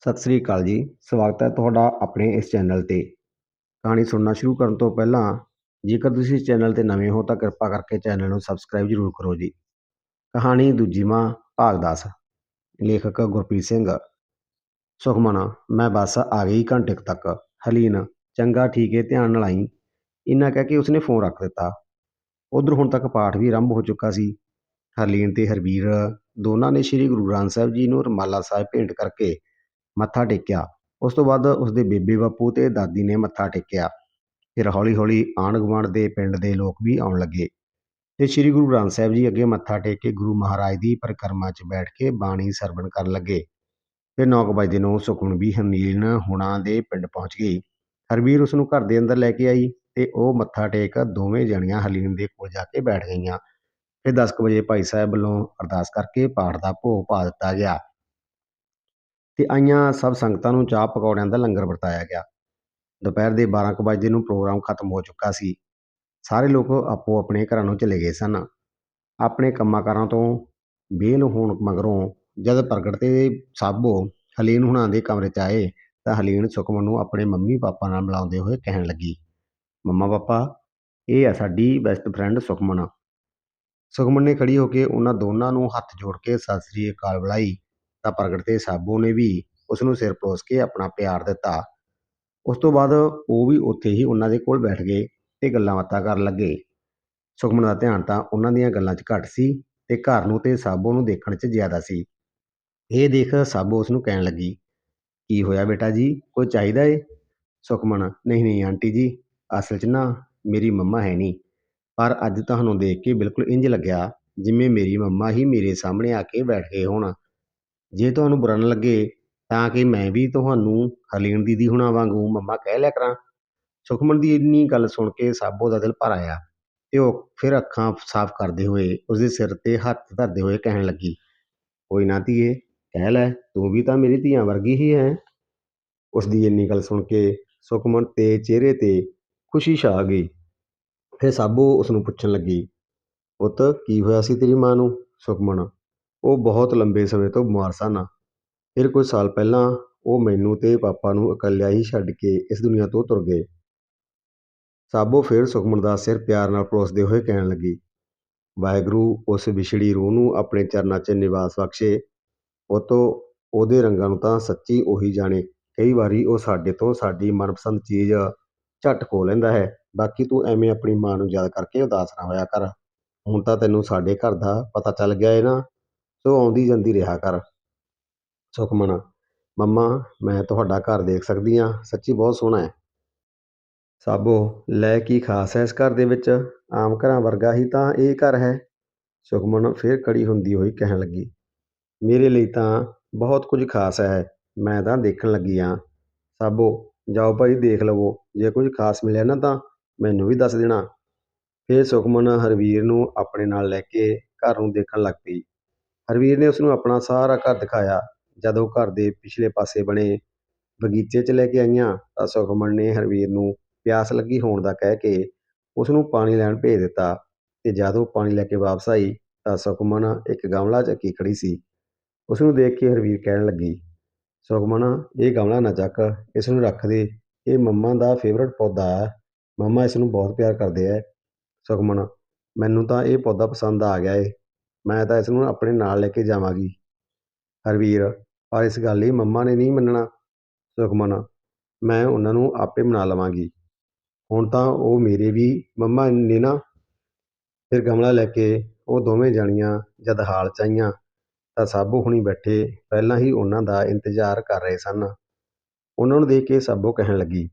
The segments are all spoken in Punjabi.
ਸਤਿ ਸ੍ਰੀ ਅਕਾਲ ਜੀ। ਸਵਾਗਤ ਹੈ ਤੁਹਾਡਾ ਆਪਣੇ ਇਸ ਚੈਨਲ ਤੇ। ਕਹਾਣੀ ਸੁਣਨਾ ਸ਼ੁਰੂ ਕਰਨ ਤੋਂ ਪਹਿਲਾਂ, ਜੇਕਰ ਤੁਸੀਂ ਇਸ ਚੈਨਲ ਤੇ ਨਵੇਂ ਹੋ ਤਾਂ ਕਿਰਪਾ ਕਰਕੇ ਚੈਨਲ ਨੂੰ ਸਬਸਕ੍ਰਾਈਬ ਜ਼ਰੂਰ ਕਰੋ ਜੀ। ਕਹਾਣੀ ਦੂਜੀ ਮਾਂ ਭਾਗ 10 ਲੇਖਕ ਗੁਰਪ੍ਰੀਤ ਸਿੰਘ। ਸੁਖਮਨ ਮੈਂ ਬਸ ਆ ਗਈ ਘੰਟੇ ਤੱਕ। ਹਲੀਨ, ਚੰਗਾ, ਠੀਕ ਹੈ ਧਿਆਨ ਨਾਲ ਆਈ। ਇੰਨਾ ਕਹਿ ਕੇ ਉਸਨੇ ਫੋਨ ਰੱਖ ਦਿੱਤਾ। ਉਧਰ ਹੁਣ ਤੱਕ ਪਾਠ ਵੀ ਆਰੰਭ ਹੋ ਚੁੱਕਾ ਸੀ। ਹਰਲੀਨ ਤੇ ਹਰਵੀਰ ਦੋਨਾਂ ਨੇ ਸ੍ਰੀ ਗੁਰੂ ਗ੍ਰੰਥ ਸਾਹਿਬ ਜੀ ਨੂੰ ਰਮਾਲਾ ਸਾਹਿਬ ਭੇਂਟ ਕਰਕੇ ਮੱਥਾ ਟੇਕਿਆ। ਉਸ ਤੋਂ ਬਾਅਦ ਉਸਦੇ ਬੇਬੇ ਬਾਪੂ ਤੇ ਦਾਦੀ ਨੇ ਮੱਥਾ ਟੇਕਿਆ। ਫਿਰ ਹੌਲੀ-ਹੌਲੀ ਆਂਢ ਗੁਆਂਢ ਦੇ ਪਿੰਡ ਦੇ ਲੋਕ ਵੀ ਆਉਣ ਲੱਗੇ। ਅਤੇ ਸ੍ਰੀ ਗੁਰੂ ਗ੍ਰੰਥ ਸਾਹਿਬ ਜੀ ਅੱਗੇ ਮੱਥਾ ਟੇਕ ਕੇ ਗੁਰੂ ਮਹਾਰਾਜ ਦੀ ਪਰਿਕਰਮਾ 'ਚ ਬੈਠ ਕੇ ਬਾਣੀ ਸਰਵਣ ਕਰਨ ਲੱਗੇ। ਫਿਰ ਨੌ ਕੁ ਵਜੇ ਨੂੰ ਸੁਖਮਨ ਵੀ ਹਰਨੀਲ ਹੁਣਾਂ ਦੇ ਪਿੰਡ ਪਹੁੰਚ ਗਈ। ਹਰਵੀਰ ਉਸ ਨੂੰ ਘਰ ਦੇ ਅੰਦਰ ਲੈ ਕੇ ਆਈ ਤੇ ਉਹ ਮੱਥਾ ਟੇਕ ਦੋਵੇਂ ਜਣੀਆਂ ਹਲੀਮ ਦੇ ਕੋਲ ਜਾ ਕੇ ਬੈਠ ਗਈਆਂ। ਫਿਰ 10 ਵਜੇ ਭਾਈ ਸਾਹਿਬ ਵੱਲੋਂ ਅਰਦਾਸ ਕਰਕੇ ਪਾਠ ਦਾ ਭੋਗ ਪਾ ਦਿੱਤਾ ਗਿਆ। ਤੇ ਆਈਆਂ ਸਭ ਸੰਗਤਾਂ ਨੂੰ ਚਾਹ ਪਕੌੜਿਆਂ ਦਾ ਲੰਗਰ ਵਰਤਾਇਆ ਗਿਆ। ਦੁਪਹਿਰ ਦੇ 12 ਕੁ ਵਜੇ ਨੂੰ ਪ੍ਰੋਗਰਾਮ ਖਤਮ ਹੋ ਚੁੱਕਾ ਸੀ। ਸਾਰੇ ਲੋਕ ਆਪੋ ਆਪਣੇ ਘਰਾਂ ਨੂੰ ਚਲੇ ਗਏ ਸਨ। ਆਪਣੇ ਕੰਮਾਂ ਕਾਰਾਂ ਤੋਂ ਵਿਹਲ ਹੋਣ ਮਗਰੋਂ ਜਦ ਪ੍ਰਗਟ ਤੇ ਸਾਬੋ ਹਲੀਨ ਹੁਣਾਂ ਦੇ ਕਮਰੇ 'ਚ ਆਏ ਤਾਂ ਹਲੀਨ ਸੁਖਮਨ ਨੂੰ ਆਪਣੇ ਮੰਮੀ ਪਾਪਾ ਨਾਲ ਮਿਲਾਉਂਦੇ ਹੋਏ ਕਹਿਣ ਲੱਗੀ, ਮੰਮਾ ਪਾਪਾ, ਇਹ ਆ ਸਾਡੀ ਬੈਸਟ ਫਰੈਂਡ ਸੁਖਮਨ। ਸੁਖਮਨ ਨੇ ਖੜੀ ਹੋ ਕੇ ਉਹਨਾਂ ਦੋਨਾਂ ਨੂੰ ਹੱਥ ਜੋੜ ਕੇ ਸਤਿ ਸ੍ਰੀ ਅਕਾਲ ਬੁਲਾਈ। ਤਾਂ ਪ੍ਰਗਟ ਤੇ ਸਾਬੋ ਨੇ ਵੀ ਉਸ ਨੂੰ ਸਿਰ ਪਲੋਸ ਕੇ ਆਪਣਾ ਪਿਆਰ ਦਿੱਤਾ। ਉਸ ਤੋਂ ਬਾਅਦ ਉਹ ਵੀ ਉੱਥੇ ਹੀ ਉਹਨਾਂ ਦੇ ਕੋਲ ਬੈਠ ਗਏ ਤੇ ਗੱਲਾਂ ਬਾਤਾਂ ਕਰਨ ਲੱਗੇ। ਸੁਖਮਨ ਦਾ ਧਿਆਨ ਤਾਂ ਉਹਨਾਂ ਦੀਆਂ ਗੱਲਾਂ 'ਚ ਘੱਟ ਸੀ ਤੇ ਘਰ ਨੂੰ ਤੇ ਸਾਬੋ ਨੂੰ ਦੇਖਣ 'ਚ ਜ਼ਿਆਦਾ ਸੀ। ਇਹ ਦੇਖ ਸਾਬੋ ਉਸ ਨੂੰ ਕਹਿਣ ਲੱਗੀ, ਕੀ ਹੋਇਆ ਬੇਟਾ ਜੀ? ਕੋਈ ਚਾਹੀਦਾ ਏ? ਸੁਖਮਨ, ਨਹੀਂ ਨਹੀਂ ਆਂਟੀ ਜੀ, ਅਸਲ 'ਚ ਨਾ ਮੇਰੀ ਮੰਮਾ ਹੈ ਨਹੀਂ, ਪਰ ਅੱਜ ਤੁਹਾਨੂੰ ਦੇਖ ਕੇ ਬਿਲਕੁਲ ਇੰਜ ਲੱਗਿਆ ਜਿਵੇਂ ਮੇਰੀ ਮੰਮਾ ਹੀ ਮੇਰੇ ਸਾਹਮਣੇ ਆ ਕੇ ਬੈਠ ਗਏ ਹੋਣ। ਜੇ ਤੁਹਾਨੂੰ ਬੁਰਾ ਨਾ ਲੱਗੇ, ਤਾਂ ਕਿ ਮੈਂ ਵੀ ਤੁਹਾਨੂੰ ਹਲੀਨ ਦੀਦੀ ਹੁਣਾਂ ਵਾਂਗੂੰ ਮੰਮਾ ਕਹਿ ਲਿਆ ਕਰਾਂ। ਸੁਖਮਨ ਦੀ ਇੰਨੀ ਗੱਲ ਸੁਣ ਕੇ ਸਾਬੋ ਦਾ ਦਿਲ ਭਰ ਆਇਆ ਤੇ ਉਹ ਫਿਰ ਅੱਖਾਂ ਸਾਫ਼ ਕਰਦੇ ਹੋਏ ਉਸਦੇ ਸਿਰ ਤੇ ਹੱਥ ਧਰਦੇ ਹੋਏ ਕਹਿਣ ਲੱਗੀ, ਕੋਈ ਨਾ ਧੀਏ, ਕਹਿ ਲੈ, ਤੂੰ ਵੀ ਤਾਂ ਮੇਰੀ ਧੀਆਂ ਵਰਗੀ ਹੀ ਹੈ। ਉਸਦੀ ਇੰਨੀ ਗੱਲ ਸੁਣ ਕੇ ਸੁਖਮਨ ਤੇ ਚਿਹਰੇ ਤੇ ਖੁਸ਼ੀ ਛਾ ਗਈ। ਫਿਰ ਸਾਬੋ ਉਸਨੂੰ ਪੁੱਛਣ ਲੱਗੀ, ਪੁੱਤ, ਕੀ ਹੋਇਆ ਸੀ ਤੇਰੀ ਮਾਂ ਨੂੰ? ਸੁਖਮਨ ਉਹ ਬਹੁਤ ਲੰਬੇ ਸਮੇਂ ਤੋਂ ਬਿਮਾਰ ਸਨ। ਫਿਰ ਕੁਝ ਸਾਲ ਪਹਿਲਾਂ ਉਹ ਮੈਨੂੰ ਤੇ ਪਾਪਾ ਨੂੰ ਇਕੱਲਿਆਂ ਹੀ ਛੱਡ ਕੇ ਇਸ ਦੁਨੀਆ ਤੋਂ ਤੁਰ ਗਏ। ਸਾਬੋ ਫਿਰ ਸੁਖਮਨ ਦਾ ਸਿਰ ਪਿਆਰ ਨਾਲ ਪਲੋਸਦੇ ਹੋਏ ਕਹਿਣ ਲੱਗੀ, ਵਾਹਿਗੁਰੂ ਉਸ ਵਿਛੜੀ ਰੂਹ ਨੂੰ ਆਪਣੇ ਚਰਨਾਂ 'ਚ ਨਿਵਾਸ ਬਖਸ਼ੇ। ਉਤੋਂ ਉਹਦੇ ਰੰਗਾਂ ਨੂੰ ਤਾਂ ਸੱਚੀ ਉਹੀ ਜਾਣੇ। ਕਈ ਵਾਰੀ ਉਹ ਸਾਡੇ ਤੋਂ ਸਾਡੀ ਮਨਪਸੰਦ ਚੀਜ਼ ਝੱਟ ਖੋ ਲੈਂਦਾ ਹੈ। ਬਾਕੀ ਤੂੰ ਐਵੇਂ ਆਪਣੀ ਮਾਂ ਨੂੰ ਯਾਦ ਕਰਕੇ ਉਦਾਸ ਨਾ ਹੋਇਆ ਕਰ। ਹੁਣ ਤਾਂ ਤੈਨੂੰ ਸਾਡੇ ਘਰ ਦਾ ਪਤਾ ਚੱਲ ਗਿਆ ਏ ਨਾ। ਸੋ ਆਉਂਦੀ ਜਾਂਦੀ ਰਿਹਾ ਕਰ। ਸੁਖਮਨ ਮੰਮਾ, ਮੈਂ ਤੁਹਾਡਾ ਘਰ ਦੇਖ ਸਕਦੀ ਹਾਂ। ਸੱਚੀ ਬਹੁਤ ਸੋਹਣਾ ਹੈ। ਸਾਬੋ, ਲੈ ਕੀ ਖਾਸ ਹੈ ਇਸ ਘਰ ਦੇ ਵਿੱਚ? ਆਮ ਘਰਾਂ ਵਰਗਾ ਹੀ ਤਾਂ ਇਹ ਘਰ ਹੈ। ਸੁਖਮਨ ਫਿਰ ਕੜੀ ਹੁੰਦੀ ਹੋਈ ਕਹਿਣ ਲੱਗੀ। ਮੇਰੇ ਲਈ ਤਾਂ ਬਹੁਤ ਕੁਝ ਖਾਸ ਹੈ। ਮੈਂ ਤਾਂ ਦੇਖਣ ਲੱਗੀ ਹਾਂ। ਸਾਬੋ, ਜਾਓ ਭਾਈ ਦੇਖ ਲਵੋ। ਜੇ ਕੁਝ ਖਾਸ ਮਿਲਿਆ ਨਾ ਤਾਂ ਮੈਨੂੰ ਵੀ ਦੱਸ ਦੇਣਾ। ਫਿਰ ਸੁਖਮਨ ਹਰਵੀਰ ਨੂੰ ਆਪਣੇ ਨਾਲ ਲੈ ਕੇ ਘਰ ਨੂੰ ਦੇਖਣ ਲੱਗ ਪਈ। ਹਰਵੀਰ ਨੇ ਉਸਨੂੰ ਆਪਣਾ ਸਾਰਾ ਘਰ ਦਿਖਾਇਆ। ਜਦ ਉਹ ਘਰ ਦੇ ਪਿਛਲੇ ਪਾਸੇ ਬਣੇ ਬਗੀਚੇ 'ਚ ਲੈ ਕੇ ਆਈਆਂ ਤਾਂ ਸੁਖਮਨ ਨੇ ਹਰਵੀਰ ਨੂੰ ਪਿਆਸ ਲੱਗੀ ਹੋਣ ਦਾ ਕਹਿ ਕੇ ਉਸ ਨੂੰ ਪਾਣੀ ਲੈਣ ਭੇਜ ਦਿੱਤਾ ਅਤੇ ਜਦ ਉਹ ਪਾਣੀ ਲੈ ਕੇ ਵਾਪਸ ਆਈ ਤਾਂ ਸੁਖਮਨ ਇੱਕ ਗਮਲਾ ਚੱਕੀ ਖੜੀ ਸੀ। ਉਸ ਨੂੰ ਦੇਖ ਕੇ ਹਰਵੀਰ ਕਹਿਣ ਲੱਗੀ, ਸੁਖਮਨ, ਇਹ ਗਮਲਾ ਨਾ ਚੱਕ ਇਸ ਨੂੰ ਰੱਖ ਦੇ। ਇਹ ਮੰਮਾ ਦਾ ਫੇਵਰਟ ਪੌਦਾ ਹੈ ਮੰਮਾ ਇਸ ਨੂੰ ਬਹੁਤ ਪਿਆਰ ਕਰਦੇ ਹੈ ਸੁਖਮਨ, ਮੈਨੂੰ ਤਾਂ ਇਹ ਪੌਦਾ ਪਸੰਦ ਆ ਗਿਆ ਏ। ਮੈਂ ਤਾਂ ਇਸ ਨੂੰ ਆਪਣੇ ਨਾਲ ਲੈ ਕੇ ਜਾਵਾਂਗੀ। ਹਰਵੀਰ, ਪਰ ਇਸ ਗੱਲ ਲਈ ਮੰਮਾ ਨੇ ਨਹੀਂ ਮੰਨਣਾ। ਸੁਖਮਨ, ਮੈਂ ਉਹਨਾਂ ਨੂੰ ਆਪੇ ਮਨਾ ਲਵਾਂਗੀ। ਹੁਣ ਤਾਂ ਉਹ ਮੇਰੇ ਵੀ ਮੰਮਾ ਨੇ ਨਾ। ਫਿਰ ਗਮਲਾ ਲੈ ਕੇ ਉਹ ਦੋਵੇਂ ਜਾਣੀਆਂ ਜਦ ਹਾਲ ਚ ਆਈਆਂ, ਤਾਂ ਸਾਬੋ ਹੁਣੀ ਬੈਠੇ ਪਹਿਲਾਂ ਹੀ ਉਹਨਾਂ ਦਾ ਇੰਤਜ਼ਾਰ ਕਰ ਰਹੇ ਸਨ। ਉਹਨਾਂ ਨੂੰ ਦੇਖ ਕੇ ਸਾਬੋ ਕਹਿਣ ਲੱਗੀ,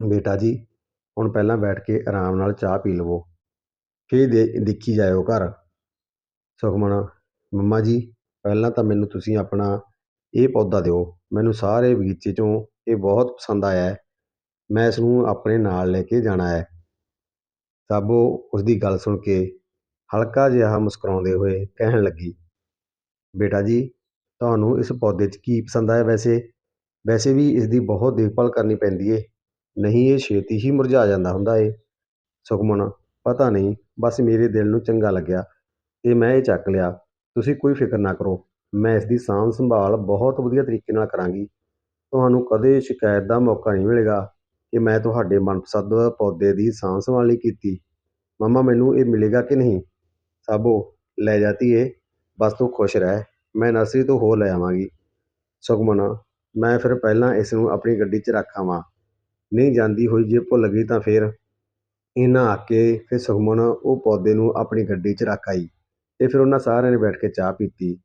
ਬੇਟਾ ਜੀ, ਹੁਣ ਪਹਿਲਾਂ ਬੈਠ ਕੇ ਆਰਾਮ ਨਾਲ ਚਾਹ ਪੀ ਲਵੋ। ਫਿਰ ਦੇ, ਦੇਖੀ ਜਾਇਓ ਘਰ। ਸੁਖਮਨ ਮੰਮਾ ਜੀ, ਪਹਿਲਾਂ ਤਾਂ ਮੈਨੂੰ ਤੁਸੀਂ ਆਪਣਾ ਇਹ ਪੌਦਾ ਦਿਓ। ਮੈਨੂੰ ਸਾਰੇ ਬਗੀਚੇ 'ਚੋਂ ਇਹ ਬਹੁਤ ਪਸੰਦ ਆਇਆ ਹੈ। ਮੈਂ ਇਸ ਨੂੰ ਆਪਣੇ ਨਾਲ ਲੈ ਕੇ ਜਾਣਾ ਹੈ। ਸਾਬੋ ਉਸ ਦੀ ਗੱਲ ਸੁਣ ਕੇ ਹਲਕਾ ਜਿਹਾ ਮੁਸਕਰਾਉਂਦੇ ਹੋਏ ਕਹਿਣ ਲੱਗੀ, ਬੇਟਾ ਜੀ, ਤੁਹਾਨੂੰ ਇਸ ਪੌਦੇ 'ਚ ਕੀ ਪਸੰਦ ਆਇਆ ਵੈਸੇ? ਵੈਸੇ ਵੀ ਇਸ ਦੀ ਬਹੁਤ ਦੇਖਭਾਲ ਕਰਨੀ ਪੈਂਦੀ ਏ। ਨਹੀਂ, ਇਹ ਛੇਤੀ ਹੀ ਮੁਰਝਾ ਜਾਂਦਾ ਹੁੰਦਾ ਏ। ਸੁਖਮਨ ਪਤਾ ਨਹੀਂ, ਬਸ ਮੇਰੇ ਦਿਲ ਨੂੰ ਚੰਗਾ ਲੱਗਿਆ। ਅਤੇ ਮੈਂ ਇਹ ਚੱਕ ਲਿਆ, ਤੁਸੀਂ ਕੋਈ ਫਿਕਰ ਨਾ ਕਰੋ, ਮੈਂ ਇਸ ਦੀ ਸਾਂਭ ਸੰਭਾਲ ਬਹੁਤ ਵਧੀਆ ਤਰੀਕੇ ਨਾਲ ਕਰਾਂਗੀ। ਤੁਹਾਨੂੰ ਕਦੇ ਸ਼ਿਕਾਇਤ ਦਾ ਮੌਕਾ ਨਹੀਂ ਮਿਲੇਗਾ ਕਿ ਮੈਂ ਤੁਹਾਡੇ ਮਨਪਸੰਦ ਪੌਦੇ ਦੀ ਸਾਂਭ ਸੰਭਾਲ ਨਹੀਂ ਕੀਤੀ। ਮੰਮਾ, ਮੈਨੂੰ ਇਹ ਮਿਲੇਗਾ ਕਿ ਨਹੀਂ? ਸਾਬੋ, ਲੈ ਜਾ ਧੀਏ, ਬਸ ਤੂੰ ਖੁਸ਼ ਰਹਿ, ਮੈਂ ਨਰਸਰੀ ਤੋਂ ਹੋਰ ਲੈ ਆਵਾਂਗੀ। ਸੁਖਮਨ, ਮੈਂ ਫਿਰ ਪਹਿਲਾਂ ਇਸ ਨੂੰ ਆਪਣੀ ਗੱਡੀ 'ਚ ਰੱਖ ਆਵਾਂ। ਨਹੀਂ ਜਾਂਦੀ ਹੋਈ ਜੇ ਭੁੱਲ ਗਈ ਤਾਂ ਫਿਰ? ਇਹਨਾਂ ਆ ਕੇ ਫਿਰ ਸੁਖਮਨ ਉਹ ਪੌਦੇ ਨੂੰ ਆਪਣੀ ਗੱਡੀ 'ਚ ਰੱਖ ਆਈ। ਅਤੇ ਫਿਰ ਉਹਨਾਂ ਸਾਰਿਆਂ ਨੇ ਬੈਠ ਕੇ ਚਾਹ ਪੀਤੀ।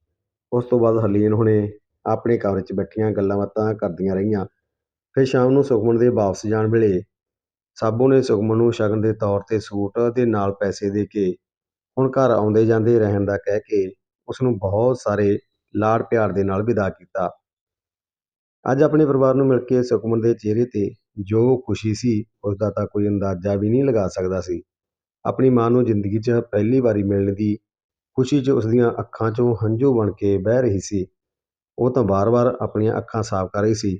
ਉਸ ਤੋਂ ਬਾਅਦ ਹਰਲੀਨ ਹੁਣੇ ਆਪਣੇ ਕਮਰੇ 'ਚ ਬੈਠੀਆਂ ਗੱਲਾਂ ਬਾਤਾਂ ਕਰਦੀਆਂ ਰਹੀਆਂ। ਫਿਰ ਸ਼ਾਮ ਨੂੰ ਸੁਖਮਨ ਦੇ ਵਾਪਸ ਜਾਣ ਵੇਲੇ ਸਾਬੋ ਨੇ ਸੁਖਮਨ ਨੂੰ ਸ਼ਗਨ ਦੇ ਤੌਰ ਤੇ ਸੂਟ ਤੇ ਨਾਲ ਪੈਸੇ ਦੇ ਕੇ ਹੁਣ ਘਰ ਆਉਂਦੇ ਜਾਂਦੇ ਰਹਿਣ ਦਾ ਕਹਿ ਕੇ ਉਸ ਨੂੰ ਬਹੁਤ ਸਾਰੇ ਲਾਡ ਪਿਆਰ ਦੇ ਨਾਲ ਵਿਦਾ ਕੀਤਾ। ਅੱਜ ਆਪਣੇ ਪਰਿਵਾਰ ਨੂੰ ਮਿਲ ਕੇ ਸੁਖਮਨ ਦੇ ਚਿਹਰੇ ਤੇ ਜੋ ਖੁਸ਼ੀ ਸੀ ਉਸ ਦਾ ਤਾਂ ਕੋਈ ਅੰਦਾਜ਼ਾ ਵੀ ਨਹੀਂ ਲਗਾ ਸਕਦਾ ਸੀ। ਆਪਣੀ ਮਾਂ ਨੂੰ ਜ਼ਿੰਦਗੀ 'ਚ ਪਹਿਲੀ ਵਾਰੀ ਮਿਲਣ ਦੀ ਖੁਸ਼ੀ 'ਚ ਉਸ ਦੀਆਂ ਅੱਖਾਂ 'ਚੋਂ ਹੰਝੂ ਬਣ ਕੇ ਵਹਿ ਰਹੀ ਸੀ। ਉਹ ਤਾਂ ਵਾਰ-ਵਾਰ ਆਪਣੀਆਂ ਅੱਖਾਂ ਸਾਫ਼ ਕਰ ਰਹੀ ਸੀ।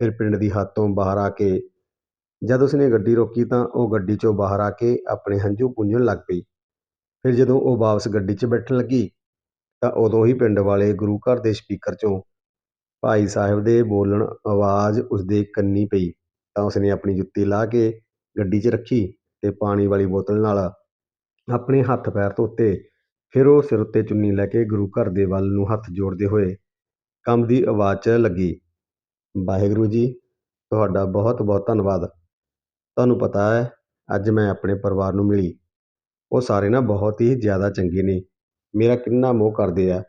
ਫਿਰ ਪਿੰਡ ਦੀ ਹੱਦ ਤੋਂ ਬਾਹਰ ਆ ਕੇ ਜਦ ਉਸਨੇ ਗੱਡੀ ਰੋਕੀ ਤਾਂ ਉਹ ਗੱਡੀ 'ਚੋਂ ਬਾਹਰ ਆ ਕੇ ਆਪਣੇ ਹੰਝੂ ਪੂੰਝਣ ਲੱਗ ਪਈ। ਫਿਰ ਜਦੋਂ ਉਹ ਵਾਪਸ ਗੱਡੀ 'ਚ ਬੈਠਣ ਲੱਗੀ ਤਾਂ ਉਦੋਂ ਹੀ ਪਿੰਡ ਵਾਲੇ ਗੁਰੂ ਘਰ ਦੇ ਸਪੀਕਰ 'ਚੋਂ ਭਾਈ ਸਾਹਿਬ ਦੇ ਬੋਲਣ ਆਵਾਜ਼ ਉਸਦੇ ਕੰਨੀ ਪਈ। ਤਾਂ ਉਸਨੇ ਆਪਣੀ ਜੁੱਤੀ ਲਾਹ ਕੇ ਗੱਡੀ 'ਚ ਰੱਖੀ ਅਤੇ ਪਾਣੀ ਵਾਲੀ ਬੋਤਲ ਨਾਲ ਆਪਣੇ ਹੱਥ ਪੈਰ ਧੋਤੇ। ਫਿਰ ਉਹ ਸਿਰ ਉੱਤੇ ਚੁੰਨੀ ਲੈ ਕੇ ਗੁਰੂ ਘਰ ਦੇ ਵੱਲ ਨੂੰ ਹੱਥ ਜੋੜਦੇ ਹੋਏ ਕੰਮ ਦੀ ਆਵਾਜ਼ 'ਚ ਲੱਗੀ, ਵਾਹਿਗੁਰੂ ਜੀ, ਤੁਹਾਡਾ ਬਹੁਤ ਬਹੁਤ ਧੰਨਵਾਦ। ਤੁਹਾਨੂੰ ਪਤਾ ਹੈ, ਅੱਜ ਮੈਂ ਆਪਣੇ ਪਰਿਵਾਰ ਨੂੰ ਮਿਲੀ। ਉਹ ਸਾਰੇ ਨਾ ਬਹੁਤ ਹੀ ਜ਼ਿਆਦਾ ਚੰਗੇ ਨੇ। ਮੇਰਾ ਕਿੰਨਾ ਮੋਹ ਕਰਦੇ ਆ।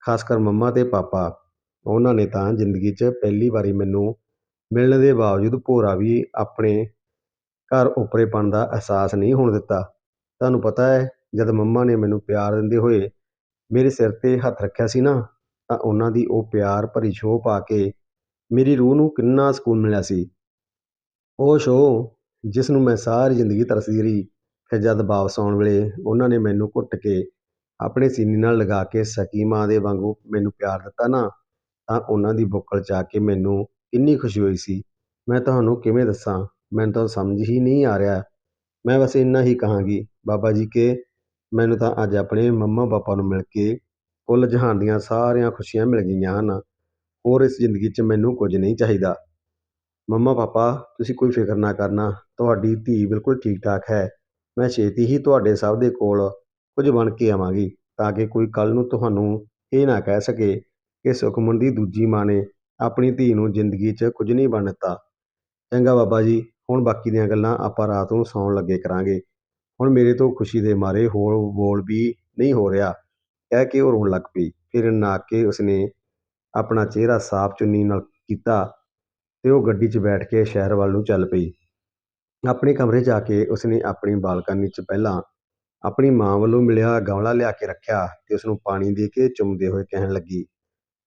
ਖਾਸ ਕਰ ਮੰਮਾ ਅਤੇ ਪਾਪਾ। ਉਹਨਾਂ ਨੇ ਤਾਂ ਜ਼ਿੰਦਗੀ 'ਚ ਪਹਿਲੀ ਵਾਰੀ ਮੈਨੂੰ ਮਿਲਣ ਦੇ ਬਾਵਜੂਦ ਭੋਰਾ ਵੀ ਆਪਣੇ ਘਰ ਉਪਰੇਪਣ ਦਾ ਅਹਿਸਾਸ ਨਹੀਂ ਹੋਣ ਦਿੱਤਾ। ਤੁਹਾਨੂੰ ਪਤਾ ਹੈ ਜਦ ਮੰਮਾ ਨੇ ਮੈਨੂੰ ਪਿਆਰ ਦਿੰਦੇ ਹੋਏ ਮੇਰੇ ਸਿਰ ਤੇ ਹੱਥ ਰੱਖਿਆ ਸੀ ਨਾ, ਤਾਂ ਉਹਨਾਂ ਦੀ ਉਹ ਪਿਆਰ ਭਰੀ ਛੋਹ ਪਾ ਕੇ ਮੇਰੀ ਰੂਹ ਨੂੰ ਕਿੰਨਾ ਸਕੂਨ ਮਿਲਿਆ ਸੀ। ਉਹ ਛੋਹ, ਜਿਸ ਨੂੰ ਮੈਂ ਸਾਰੀ ਜ਼ਿੰਦਗੀ ਤਰਸਦੀ ਰਹੀ, ਫਿਰ ਜਦ ਵਾਪਸ ਆਉਣ ਵੇਲੇ ਉਹਨਾਂ ਨੇ ਮੈਨੂੰ ਘੁੱਟ ਕੇ ਆਪਣੇ ਸੀਨੇ ਨਾਲ ਲਗਾ ਕੇ ਸਕੀ ਮਾਂ ਦੇ ਵਾਂਗੂ ਮੈਨੂੰ ਪਿਆਰ ਦਿੱਤਾ ਨਾ, ਤਾਂ ਉਹਨਾਂ ਦੀ ਬੁੱਕਲ 'ਚ ਆ ਕੇ ਮੈਨੂੰ ਕਿੰਨੀ ਖੁਸ਼ੀ ਹੋਈ ਸੀ। ਮੈਂ ਤੁਹਾਨੂੰ ਕਿਵੇਂ ਦੱਸਾਂ? ਮੈਨੂੰ ਤਾਂ ਸਮਝ ਹੀ ਨਹੀਂ ਆ ਰਿਹਾ। ਮੈਂ ਬਸ ਇੰਨਾ ਹੀ ਕਹਾਂਗੀ। ਬਾਬਾ ਜੀ ਕਿ ਮੈਨੂੰ ਤਾਂ ਅੱਜ ਆਪਣੇ ਮੰਮਾ ਪਾਪਾ ਨੂੰ ਮਿਲ ਕੇ ਕੁੱਲ ਜਹਾਨ ਦੀਆਂ ਸਾਰੀਆਂ ਖੁਸ਼ੀਆਂ ਮਿਲ ਗਈਆਂ ਹਨ। ਹੋਰ ਇਸ ਜ਼ਿੰਦਗੀ 'ਚ ਮੈਨੂੰ ਕੁਝ ਨਹੀਂ ਚਾਹੀਦਾ। ਮੰਮਾ ਪਾਪਾ, ਤੁਸੀਂ ਕੋਈ ਫਿਕਰ ਨਾ ਕਰਨਾ। ਤੁਹਾਡੀ ਧੀ ਬਿਲਕੁਲ ਠੀਕ ਠਾਕ ਹੈ। ਮੈਂ ਛੇਤੀ ਹੀ ਤੁਹਾਡੇ ਸਭ ਦੇ ਕੋਲ ਕੁਝ ਬਣ ਕੇ ਆਵਾਂਗੀ ਤਾਂ ਕਿ ਕੋਈ ਕੱਲ੍ਹ ਨੂੰ ਤੁਹਾਨੂੰ ਇਹ ਨਾ ਕਹਿ ਸਕੇ ਕਿ ਸੁਖਮਨ ਦੀ ਦੂਜੀ ਮਾਂ ਨੇ ਆਪਣੀ ਧੀ ਨੂੰ ਜ਼ਿੰਦਗੀ 'ਚ ਕੁਝ ਨਹੀਂ ਬਣ ਦਿੱਤਾ। ਚੰਗਾ ਬਾਬਾ ਜੀ, ਹੁਣ ਬਾਕੀ ਦੀਆਂ ਗੱਲਾਂ ਆਪਾਂ ਰਾਤ ਨੂੰ ਸੌਣ ਲੱਗੇ ਕਰਾਂਗੇ। ਹੁਣ ਮੇਰੇ ਤੋਂ ਖੁਸ਼ੀ ਦੇ ਮਾਰੇ ਹੋਰ ਬੋਲ ਵੀ ਨਹੀਂ ਹੋ ਰਿਹਾ। ਕਹਿ ਕੇ ਉਹ ਰੋਣ ਲੱਗ ਪਈ? ਫਿਰ ਨਹਾ ਕੇ ਉਸਨੇ ਆਪਣਾ ਚਿਹਰਾ ਸਾਫ਼ ਚੁੰਨੀ ਨਾਲ ਕੀਤਾ ਤੇ ਉਹ ਗੱਡੀ 'ਚ ਬੈਠ ਕੇ ਸ਼ਹਿਰ ਵੱਲ ਨੂੰ ਚੱਲ ਪਈ। ਆਪਣੇ ਕਮਰੇ 'ਚ ਆ ਕੇ ਉਸਨੇ ਆਪਣੀ ਬਾਲਕਨੀ 'ਚ ਪਹਿਲਾਂ ਆਪਣੀ ਮਾਂ ਵੱਲੋਂ ਮਿਲਿਆ ਗਮਲਾ ਲਿਆ ਕੇ ਰੱਖਿਆ ਤੇ ਉਸਨੂੰ ਪਾਣੀ ਦੇ ਕੇ ਚੁੰਮਦੇ ਹੋਏ ਕਹਿਣ ਲੱਗੀ,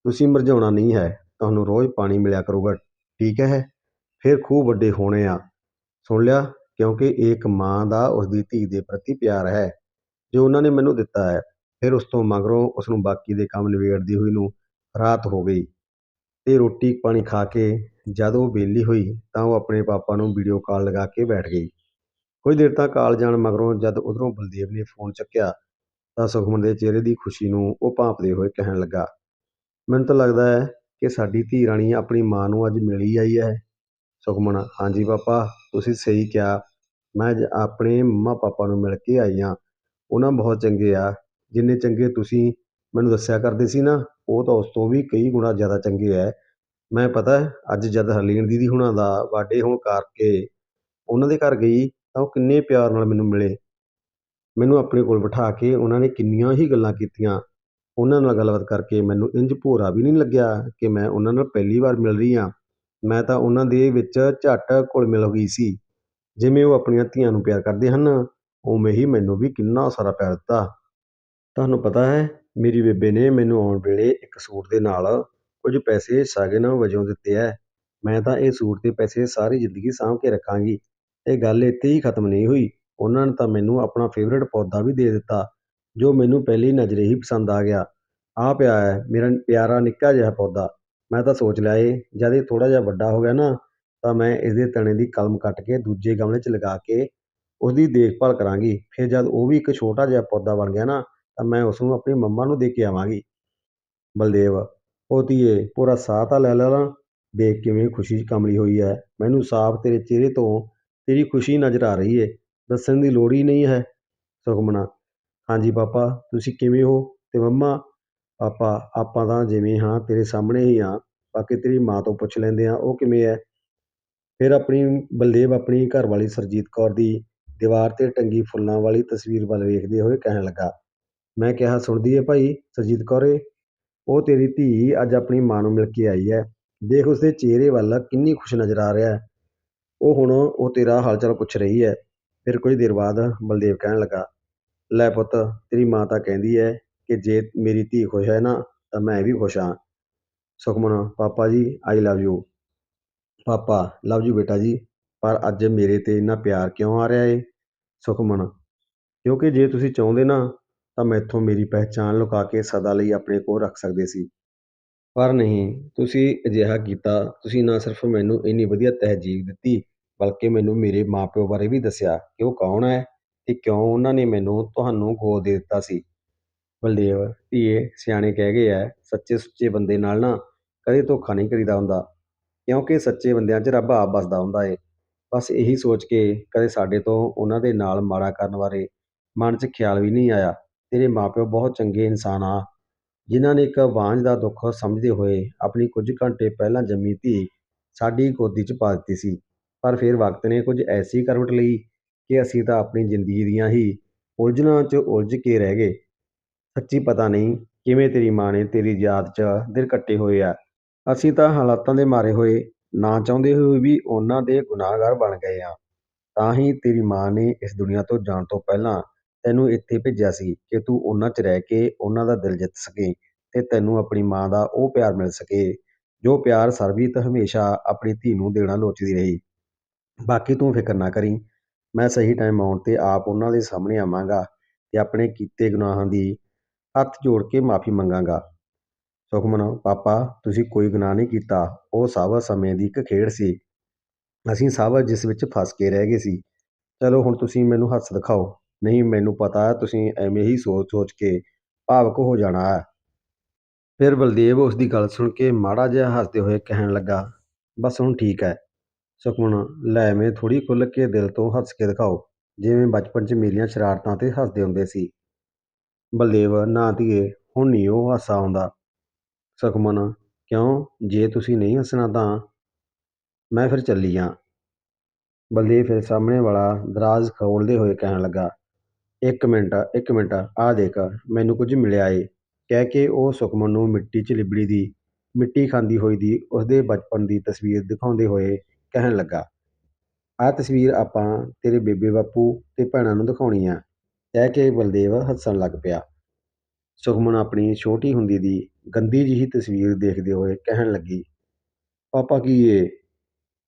ਤੁਸੀਂ ਮਰਝਾਉਣਾ ਨਹੀਂ ਹੈ, ਤੁਹਾਨੂੰ ਰੋਜ਼ ਪਾਣੀ ਮਿਲਿਆ ਕਰੂਗਾ, ਠੀਕ ਹੈ? ਫਿਰ ਖੂਹ ਵੱਡੇ ਹੋਣੇ ਆ। ਸੁਣ ਲਿਆ ਕਿਉਂਕਿ ਇਹ ਇੱਕ ਮਾਂ ਦਾ ਉਸਦੀ ਧੀ ਦੇ ਪ੍ਰਤੀ ਪਿਆਰ ਹੈ, ਜੋ ਉਹਨਾਂ ਨੇ ਮੈਨੂੰ ਦਿੱਤਾ ਹੈ। ਫਿਰ ਉਸ ਤੋਂ ਮਗਰੋਂ ਉਸ ਨੂੰ ਬਾਕੀ ਦੇ ਕੰਮ ਨਿਬੇੜਦੀ ਹੋਈ ਨੂੰ ਰਾਤ ਹੋ ਗਈ ਅਤੇ ਰੋਟੀ ਪਾਣੀ ਖਾ ਕੇ ਜਦ ਉਹ ਵਿਹਲੀ ਹੋਈ ਤਾਂ ਉਹ ਆਪਣੇ ਪਾਪਾ ਨੂੰ ਵੀਡੀਓ ਕਾਲ ਲਗਾ ਕੇ ਬੈਠ ਗਈ। ਕੁਝ ਦੇਰ ਤੱਕ ਕਾਲ ਜਾਣ ਮਗਰੋਂ ਜਦ ਉਧਰੋਂ ਬਲਦੇਵ ਨੇ ਫੋਨ ਚੱਕਿਆ ਤਾਂ ਸੁਖਮਨ ਦੇ ਚਿਹਰੇ ਦੀ ਖੁਸ਼ੀ ਨੂੰ ਉਹ ਭਾਂਪਦੇ ਹੋਏ ਕਹਿਣ ਲੱਗਾ, ਮੈਨੂੰ ਤਾਂ ਲੱਗਦਾ ਹੈ ਕਿ ਸਾਡੀ ਧੀ ਰਾਣੀ ਆਪਣੀ ਮਾਂ ਨੂੰ ਅੱਜ ਮਿਲੀ ਆਈ ਹੈ। ਸੁਖਮਨ, ਹਾਂਜੀ ਪਾਪਾ, ਤੁਸੀਂ ਸਹੀ ਕਿਹਾ। ਮੈਂ ਜ ਆਪਣੇ ਮੰਮਾ ਪਾਪਾ ਨੂੰ ਮਿਲ ਕੇ ਆਈ ਹਾਂ। ਉਹਨਾਂ ਬਹੁਤ ਚੰਗੇ ਆ। ਜਿੰਨੇ ਚੰਗੇ ਤੁਸੀਂ ਮੈਨੂੰ ਦੱਸਿਆ ਕਰਦੇ ਸੀ ਨਾ, ਉਹ ਤਾਂ ਉਸ ਤੋਂ ਵੀ ਕਈ ਗੁਣਾ ਜ਼ਿਆਦਾ ਚੰਗੇ ਹੈ ਮੈਂ ਪਤਾ ਅੱਜ ਜਦ ਹਰਲੀਨ ਦੀਦੀ ਹੁਣਾਂ ਦਾ ਬਰਥਡੇ ਹੋਣ ਕਰਕੇ ਉਹਨਾਂ ਦੇ ਘਰ ਗਈ ਤਾਂ ਉਹ ਕਿੰਨੇ ਪਿਆਰ ਨਾਲ ਮੈਨੂੰ ਮਿਲੇ। ਮੈਨੂੰ ਆਪਣੇ ਕੋਲ ਬਿਠਾ ਕੇ ਉਹਨਾਂ ਨੇ ਕਿੰਨੀਆਂ ਹੀ ਗੱਲਾਂ ਕੀਤੀਆਂ। ਉਹਨਾਂ ਨਾਲ ਗੱਲਬਾਤ ਕਰਕੇ ਮੈਨੂੰ ਇੰਝ ਭੋਰਾ ਵੀ ਨਹੀਂ ਲੱਗਿਆ ਕਿ ਮੈਂ ਉਹਨਾਂ ਨਾਲ ਪਹਿਲੀ ਵਾਰ ਮਿਲ ਰਹੀ ਹਾਂ। ਮੈਂ ਤਾਂ ਉਹਨਾਂ ਦੇ ਵਿੱਚ ਝੱਟ ਘੁਲ ਮਿਲ ਗਈ ਸੀ। ਜਿਵੇਂ ਉਹ ਆਪਣੀਆਂ ਧੀਆਂ ਨੂੰ ਪਿਆਰ ਕਰਦੇ ਹਨ, ਉਵੇਂ ਹੀ ਮੈਨੂੰ ਵੀ ਕਿੰਨਾ ਸਾਰਾ ਪਿਆਰ ਦਿੱਤਾ। ਤੁਹਾਨੂੰ ਪਤਾ ਹੈ, ਮੇਰੀ ਬੇਬੇ ਨੇ ਮੈਨੂੰ ਆਉਣ ਵੇਲੇ ਇੱਕ ਸੂਟ ਦੇ ਨਾਲ ਕੁਝ ਪੈਸੇ ਸ਼ਗਨ ਵਜੋਂ ਦਿੱਤੇ ਹੈ। ਮੈਂ ਤਾਂ ਇਹ ਸੂਟ ਦੇ ਪੈਸੇ ਸਾਰੀ ਜ਼ਿੰਦਗੀ ਸਾਂਭ ਕੇ ਰੱਖਾਂਗੀ। ਇਹ ਗੱਲ ਇੱਥੇ ਹੀ ਖਤਮ ਨਹੀਂ ਹੋਈ। ਉਹਨਾਂ ਨੇ ਤਾਂ ਮੈਨੂੰ ਆਪਣਾ ਫੇਵਰੇਟ ਪੌਦਾ ਵੀ ਦੇ ਦਿੱਤਾ, ਜੋ ਮੈਨੂੰ ਪਹਿਲੀ ਨਜ਼ਰੇ ਹੀ ਪਸੰਦ ਆ ਗਿਆ। ਆ ਪਿਆ ਹੈ, ਮੇਰਾ ਪਿਆਰਾ ਨਿੱਕਾ ਜਿਹਾ ਪੌਦਾ। ਮੈਂ ਤਾਂ ਸੋਚ ਲਿਆ ਏ, ਜਦ ਇਹ ਥੋੜ੍ਹਾ ਜਿਹਾ ਵੱਡਾ ਹੋ ਗਿਆ ਨਾ ਤਾਂ ਮੈਂ ਇਸਦੇ ਤਣੇ ਦੀ ਕਲਮ ਕੱਟ ਕੇ ਦੂਜੇ ਗਮਲੇ 'ਚ ਲਗਾ ਕੇ ਉਸ ਦੇਖਭਾਲ ਕਰਾਂਗੀ। ਫਿਰ ਜਦ ਉਹ ਵੀ ਇੱਕ ਛੋਟਾ ਜਿਹਾ ਪੌਦਾ ਬਣ ਗਿਆ ਨਾ, ਤਾਂ ਮੈਂ ਉਸਨੂੰ ਆਪਣੀ ਮੰਮਾ ਨੂੰ ਦੇ ਕੇ ਆਵਾਂਗੀ। ਬਲਦੇਵ ਉਹ ਧੀਏ, ਪੂਰਾ ਸਾਹ ਤਾਂ ਲੈ ਲਾ ਨਾ ਦੇਖ ਕਿਵੇਂ ਖੁਸ਼ੀ 'ਚ ਕਮਲੀ ਹੋਈ ਹੈ ਮੈਨੂੰ ਸਾਫ਼ ਤੇਰੇ ਚਿਹਰੇ ਤੋਂ ਤੇਰੀ ਖੁਸ਼ੀ ਨਜ਼ਰ ਆ ਰਹੀ ਏ। ਦੱਸਣ ਦੀ ਲੋੜ ਹੀ ਨਹੀਂ ਹੈ। ਸੁਖਮਨਾ ਹਾਂਜੀ ਪਾਪਾ, ਤੁਸੀਂ ਕਿਵੇਂ ਹੋ? ਤੇ ਮੰਮਾ, ਪਾਪਾ, ਆਪਾਂ ਤਾਂ ਜਿਵੇਂ ਹਾਂ, ਤੇਰੇ ਸਾਹਮਣੇ ਹੀ ਹਾਂ। ਬਾਕੀ ਤੇਰੀ ਮਾਂ ਤੋਂ ਪੁੱਛ ਲੈਂਦੇ ਹਾਂ, ਉਹ ਕਿਵੇਂ ਹੈ ਫਿਰ ਆਪਣੀ ਬਲਦੇਵ ਆਪਣੀ ਘਰਵਾਲੀ ਸੁਰਜੀਤ ਕੌਰ ਦੀ ਦੀਵਾਰ ਤੇ ਟੰਗੀ ਫੁੱਲਾਂ ਵਾਲੀ ਤਸਵੀਰ ਵੱਲ ਵੇਖਦੇ ਹੋਏ ਕਹਿਣ ਲੱਗਾ, ਮੈਂ ਕਿਹਾ, ਸੁਣਦੀ ਏ ਭਾਈ ਸਰਜੀਤ ਕੌਰੇ ਉਹ ਤੇਰੀ ਧੀ ਅੱਜ ਆਪਣੀ ਮਾਂ ਨੂੰ ਮਿਲ ਕੇ ਆਈ ਹੈ ਦੇਖ ਉਸਦੇ ਚਿਹਰੇ ਵੱਲ ਕਿੰਨੀ ਖੁਸ਼ ਨਜ਼ਰ ਆ ਰਿਹਾ ਉਹ ਹੁਣ ਉਹ ਤੇਰਾ ਹਾਲ ਚਾਲ ਪੁੱਛ ਰਹੀ ਹੈ ਫਿਰ ਕੁਝ ਦੇਰ ਬਾਅਦ ਬਲਦੇਵ ਕਹਿਣ ਲੱਗਾ, ਲੈ ਪੁੱਤ, ਤੇਰੀ ਮਾਂ ਤਾਂ ਕਹਿੰਦੀ ਹੈ ਕਿ ਜੇ ਮੇਰੀ ਧੀ ਖੁਸ਼ ਹੈ ਨਾ, ਤਾਂ ਮੈਂ ਵੀ ਖੁਸ਼ ਹਾਂ। ਸੁਖਮਨ, ਪਾਪਾ ਜੀ ਆਈ ਲਵ ਯੂ ਪਾਪਾ, ਲਵ ਯੂ ਬੇਟਾ ਜੀ, ਪਰ ਅੱਜ ਮੇਰੇ ਤੇ ਇੰਨਾ ਪਿਆਰ ਕਿਉਂ ਆ ਰਿਹਾ ਏ? ਸੁਖਮਨ ਕਿਉਂਕਿ ਜੇ ਤੁਸੀਂ ਚਾਹੁੰਦੇ ਨਾ, ਤਾਂ ਮੈਥੋਂ ਮੇਰੀ ਪਹਿਚਾਣ ਲੁਕਾ ਕੇ ਸਦਾ ਲਈ ਆਪਣੇ ਕੋਲ ਰੱਖ ਸਕਦੇ ਸੀ। ਪਰ ਨਹੀਂ, ਤੁਸੀਂ ਅਜਿਹਾ ਕੀਤਾ, ਤੁਸੀਂ ਨਾ ਸਿਰਫ ਮੈਨੂੰ ਇੰਨੀ ਵਧੀਆ ਤਹਿਜੀਬ ਦਿੱਤੀ, ਬਲਕਿ ਮੈਨੂੰ ਮੇਰੇ ਮਾਪਿਓ ਬਾਰੇ ਵੀ ਦੱਸਿਆ, ਕਿ ਉਹ ਕੌਣ ਹੈ ਅਤੇ ਕਿਉਂ ਉਹਨਾਂ ਨੇ ਮੈਨੂੰ ਤੁਹਾਨੂੰ ਗੋਦ ਦੇ ਦਿੱਤਾ ਸੀ। ਬਲਦੇਵ, ਧੀਏ, ਸਿਆਣੇ ਕਹਿ ਗਏ ਹੈ ਸੱਚੇ ਸੁੱਚੇ ਬੰਦੇ ਨਾਲ ਨਾ ਕਦੇ ਧੋਖਾ ਨਹੀਂ ਕਰੀਦਾ ਹੁੰਦਾ। ਕਿਉਂਕਿ ਸੱਚੇ ਬੰਦਿਆਂ 'ਚ ਰੱਬ ਆਪ ਵਸਦਾ ਹੁੰਦਾ ਏ। ਬਸ ਇਹੀ ਸੋਚ ਕੇ ਕਦੇ ਸਾਡੇ ਤੋਂ ਉਹਨਾਂ ਦੇ ਨਾਲ ਮਾੜਾ ਕਰਨ ਬਾਰੇ ਮਨ 'ਚ ਖਿਆਲ ਵੀ ਨਹੀਂ ਆਇਆ। ਤੇਰੇ ਮਾਪਿਓ ਬਹੁਤ ਚੰਗੇ ਇਨਸਾਨ ਆ, ਜਿਨ੍ਹਾਂ ਨੇ ਇੱਕ ਵਾਂਝ ਦਾ ਦੁੱਖ ਸਮਝਦੇ ਹੋਏ ਆਪਣੀ ਕੁਝ ਘੰਟੇ ਪਹਿਲਾਂ ਜੰਮੀ ਧੀ ਸਾਡੀ ਗੋਦੀ 'ਚ ਪਾ ਦਿੱਤੀ ਸੀ। ਪਰ ਫਿਰ ਵਕਤ ਨੇ ਕੁਝ ਐਸੀ ਕਰਵਟ ਲਈ ਕਿ ਅਸੀਂ ਤਾਂ ਆਪਣੀ ਜ਼ਿੰਦਗੀ ਦੀਆਂ ਹੀ ਉਲਝਣਾਂ 'ਚ ਉਲਝ ਕੇ ਰਹਿ ਗਏ। ਸੱਚੀ ਪਤਾ ਨਹੀਂ ਕਿਵੇਂ ਤੇਰੀ ਮਾਂ ਨੇ ਤੇਰੀ ਯਾਦ 'ਚ ਦਿਨ ਕੱਟੇ ਹੋਏ ਆ। ਅਸੀਂ ਤਾਂ ਹਾਲਾਤਾਂ ਦੇ ਮਾਰੇ ਹੋਏ ਨਾ ਚਾਹੁੰਦੇ ਹੋਏ ਵੀ ਉਹਨਾਂ ਦੇ ਗੁਨਾਹਗਾਰ ਬਣ ਗਏ ਹਾਂ। ਤਾਂ ਹੀ ਤੇਰੀ ਮਾਂ ਨੇ ਇਸ ਦੁਨੀਆ ਤੋਂ ਜਾਣ ਤੋਂ ਪਹਿਲਾਂ ਤੈਨੂੰ ਇੱਥੇ ਭੇਜਿਆ ਸੀ ਕਿ ਤੂੰ ਉਹਨਾਂ 'ਚ ਰਹਿ ਕੇ ਉਹਨਾਂ ਦਾ ਦਿਲ ਜਿੱਤ ਸਕੇ ਅਤੇ ਤੈਨੂੰ ਆਪਣੀ ਮਾਂ ਦਾ ਉਹ ਪਿਆਰ ਮਿਲ ਸਕੇ, ਜੋ ਪਿਆਰ ਸਰਬਜੀਤ ਹਮੇਸ਼ਾ ਆਪਣੀ ਧੀ ਨੂੰ ਦੇਣਾ ਲੋਚਦੀ ਰਹੀ। ਬਾਕੀ ਤੂੰ ਫਿਕਰ ਨਾ ਕਰੀ, ਮੈਂ ਸਹੀ ਟਾਈਮ ਆਉਣ ਤੇ ਆਪ ਉਹਨਾਂ ਦੇ ਸਾਹਮਣੇ ਆਵਾਂਗਾ ਅਤੇ ਆਪਣੇ ਕੀਤੇ ਗੁਨਾਹਾਂ ਦੀ ਹੱਥ ਜੋੜ ਕੇ ਮਾਫੀ ਮੰਗਾਂਗਾ। ਸੁਖਮਨ ਪਾਪਾ, ਤੁਸੀਂ ਕੋਈ ਗੁਨਾਹ ਨਹੀਂ ਕੀਤਾ। ਉਹ ਸਭ ਸਮੇਂ ਦੀ ਇੱਕ ਖੇਡ ਸੀ। ਅਸੀਂ ਸਭ ਜਿਸ ਵਿੱਚ ਫਸ ਕੇ ਰਹਿ ਗਏ ਸੀ। ਚਲੋ ਹੁਣ ਤੁਸੀਂ ਮੈਨੂੰ ਹੱਸ ਦਿਖਾਓ ਨਹੀਂ, ਮੈਨੂੰ ਪਤਾ ਤੁਸੀਂ ਐਵੇਂ ਹੀ ਸੋਚ-ਸੋਚ ਕੇ ਭਾਵੁਕ ਹੋ ਜਾਣਾ ਹੈ। ਫਿਰ ਬਲਦੇਵ ਉਸ ਦੀ ਗੱਲ ਸੁਣ ਕੇ ਮਾੜਾ ਜਿਹਾ ਹੱਸਦੇ ਹੋਏ ਕਹਿਣ ਲੱਗਾ, ਬਸ ਹੁਣ ਠੀਕ ਹੈ। ਸੁਖਮਨ ਲੈ ਐਵੇਂ ਥੋੜੀ ਖੁੱਲ੍ਹ ਕੇ ਦਿਲ ਤੋਂ ਹੱਸ ਕੇ ਦਿਖਾਓ। ਜਿਵੇਂ ਬਚਪਨ 'ਚ ਮੇਰੀਆਂ ਸ਼ਰਾਰਤਾਂ ਤੇ ਹੱਸਦੇ ਹੁੰਦੇ ਸੀ। ਬਲਦੇਵ, ਨਾ ਧੀਏ, ਹੁਣ ਨਹੀਂ ਉਹ ਹਾਸਾ ਆਉਂਦਾ। ਸੁਖਮਨ ਕਿਉਂ? ਜੇ ਤੁਸੀਂ ਨਹੀਂ ਹੱਸਣਾ ਤਾਂ ਮੈਂ ਫਿਰ ਚੱਲੀ ਹਾਂ ਬਲਦੇਵ ਫਿਰ ਸਾਹਮਣੇ ਵਾਲਾ ਦਰਾਜ਼ ਖੋਲ੍ਹਦੇ ਹੋਏ ਕਹਿਣ ਲੱਗਾ, ਇੱਕ ਮਿੰਟ ਇੱਕ ਮਿੰਟ ਆਹ ਦੇਖ, ਮੈਨੂੰ ਕੁਝ ਮਿਲਿਆ ਏ। ਕਹਿ ਕੇ ਉਹ ਸੁਖਮਨ ਨੂੰ ਮਿੱਟੀ 'ਚ ਲਿਬੜੀ ਦੀ, ਮਿੱਟੀ ਖਾਂਦੀ ਹੋਈ ਦੀ ਉਸਦੇ ਬਚਪਨ ਦੀ ਤਸਵੀਰ ਦਿਖਾਉਂਦੇ ਹੋਏ ਕਹਿਣ ਲੱਗਾ ਆਹ ਤਸਵੀਰ ਆਪਾਂ ਤੇਰੇ ਬੇਬੇ ਬਾਪੂ ਤੇ ਭੈਣਾਂ ਨੂੰ ਦਿਖਾਉਣੀ ਆ। ਕਹਿ ਕੇ ਬਲਦੇਵ ਹੱਸਣ ਲੱਗ ਪਿਆ। ਸੁਖਮਨ ਆਪਣੀ ਛੋਟੀ ਹੁੰਦੀ ਦੀ ਗੰਦੀ ਜਿਹੀ ਤਸਵੀਰ ਦੇਖਦੇ ਹੋਏ ਕਹਿਣ ਲੱਗੀ, ਪਾਪਾ ਕੀ ਏ?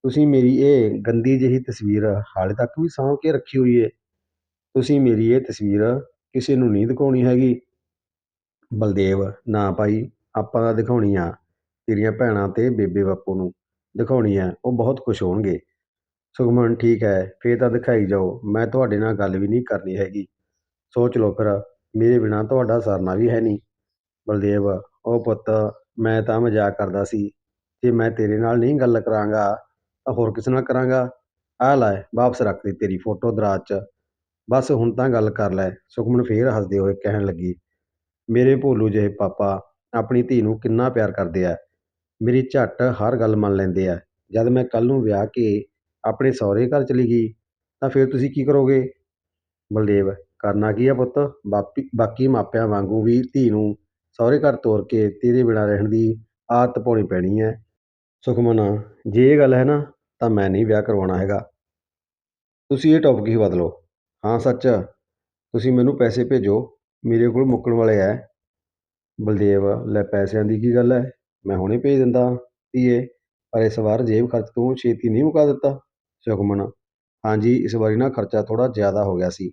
ਤੁਸੀਂ ਮੇਰੀ ਇਹ ਗੰਦੀ ਜਿਹੀ ਤਸਵੀਰ ਹਾਲੇ ਤੱਕ ਵੀ ਸਾਂਭ ਕੇ ਰੱਖੀ ਹੋਈ ਏ। ਤੁਸੀਂ ਮੇਰੀ ਇਹ ਤਸਵੀਰ ਕਿਸੇ ਨੂੰ ਨਹੀਂ ਦਿਖਾਉਣੀ ਹੈਗੀ। ਬਲਦੇਵ, ਨਾ ਭਾਈ, ਆਪਾਂ ਤਾਂ ਦਿਖਾਉਣੀ ਆ। ਤੇਰੀਆਂ ਭੈਣਾਂ ਅਤੇ ਬੇਬੇ ਬਾਪੂ ਨੂੰ ਦਿਖਾਉਣੀ ਆ, ਉਹ ਬਹੁਤ ਖੁਸ਼ ਹੋਣਗੇ। ਸੁਖਮਨ, ਠੀਕ ਹੈ, ਫਿਰ ਤਾਂ ਦਿਖਾਈ ਜਾਓ, ਮੈਂ ਤੁਹਾਡੇ ਨਾਲ ਗੱਲ ਵੀ ਨਹੀਂ ਕਰਨੀ ਹੈਗੀ। ਸੋਚ ਲਓ ਫਿਰ। ਮੇਰੇ ਬਿਨਾਂ ਤੁਹਾਡਾ ਸਰਨਾ ਵੀ ਹੈ ਨਹੀਂ। ਬਲਦੇਵ, ਉਹ ਪੁੱਤ, ਮੈਂ ਤਾਂ ਮਜ਼ਾਕ ਕਰਦਾ ਸੀ। ਜੇ ਮੈਂ ਤੇਰੇ ਨਾਲ ਨਹੀਂ ਗੱਲ ਕਰਾਂਗਾ, ਤਾਂ ਹੋਰ ਕਿਸ ਨਾਲ ਕਰਾਂਗਾ? ਆ ਲੈ, ਵਾਪਸ ਰੱਖ ਦੇ ਤੇਰੀ ਫੋਟੋ ਦਰਾਜ 'ਚ। ਬਸ ਹੁਣ ਤਾਂ ਗੱਲ ਕਰ ਲੈ। ਸੁਖਮਨ ਫੇਰ ਹੱਸਦੇ ਹੋਏ ਕਹਿਣ ਲੱਗੀ, ਮੇਰੇ ਭੋਲੂ ਜਿਹੇ ਪਾਪਾ, ਆਪਣੀ ਧੀ ਨੂੰ ਕਿੰਨਾ ਪਿਆਰ ਕਰਦੇ ਆ। ਮੇਰੀ ਝੱਟ ਹਰ ਗੱਲ ਮੰਨ ਲੈਂਦੇ ਆ। ਜਦ ਮੈਂ ਕੱਲ ਨੂੰ ਵਿਆਹ ਕੇ ਆਪਣੇ ਸਹੁਰੇ ਘਰ ਚਲੀ ਗਈ, ਤਾਂ ਫਿਰ ਤੁਸੀਂ ਕੀ ਕਰੋਗੇ? ਬਲਦੇਵ ਕਰਨਾ ਕੀ ਆ ਪੁੱਤ? ਬਾਪੀ, ਬਾਕੀ ਮਾਪਿਆਂ ਵਾਂਗੂ ਵੀ ਧੀ ਨੂੰ ਸਹੁਰੇ ਘਰ ਤੋਰ ਕੇ ਤੇਰੇ ਬਿਨਾਂ ਰਹਿਣ ਦੀ ਆਦਤ ਪਾਉਣੀ ਪੈਣੀ ਹੈ ਸੁਖਮਨ, ਜੇ ਇਹ ਗੱਲ ਹੈ ਨਾ, ਤਾਂ ਮੈਂ ਨਹੀਂ ਵਿਆਹ ਕਰਵਾਉਣਾ ਹੈਗਾ। ਤੁਸੀਂ ਇਹ ਟੌਪਿਕ ਹੀ ਬਦਲੋ। ਹਾਂ, ਸੱਚ। ਤੁਸੀਂ ਮੈਨੂੰ ਪੈਸੇ ਭੇਜੋ। ਮੇਰੇ ਕੋਲ ਮੁੱਕਣ ਵਾਲੇ ਐ। ਬਲਦੇਵ, ਲੈ ਪੈਸਿਆਂ ਦੀ ਕੀ ਗੱਲ ਹੈ ਮੈਂ ਹੁਣੇ ਭੇਜ ਦਿੰਦਾ, ਧੀਏ। ਪਰ ਇਸ ਵਾਰ ਜੇਬ ਖਰਚ ਤੂੰ ਛੇਤੀ ਨਹੀਂ ਮੁਕਾ ਦਿੱਤਾ। ਸੁਖਮਨ, ਹਾਂਜੀ, ਇਸ ਵਾਰੀ ਨਾ ਖਰਚਾ ਥੋੜਾ ਜ਼ਿਆਦਾ ਹੋ ਗਿਆ ਸੀ।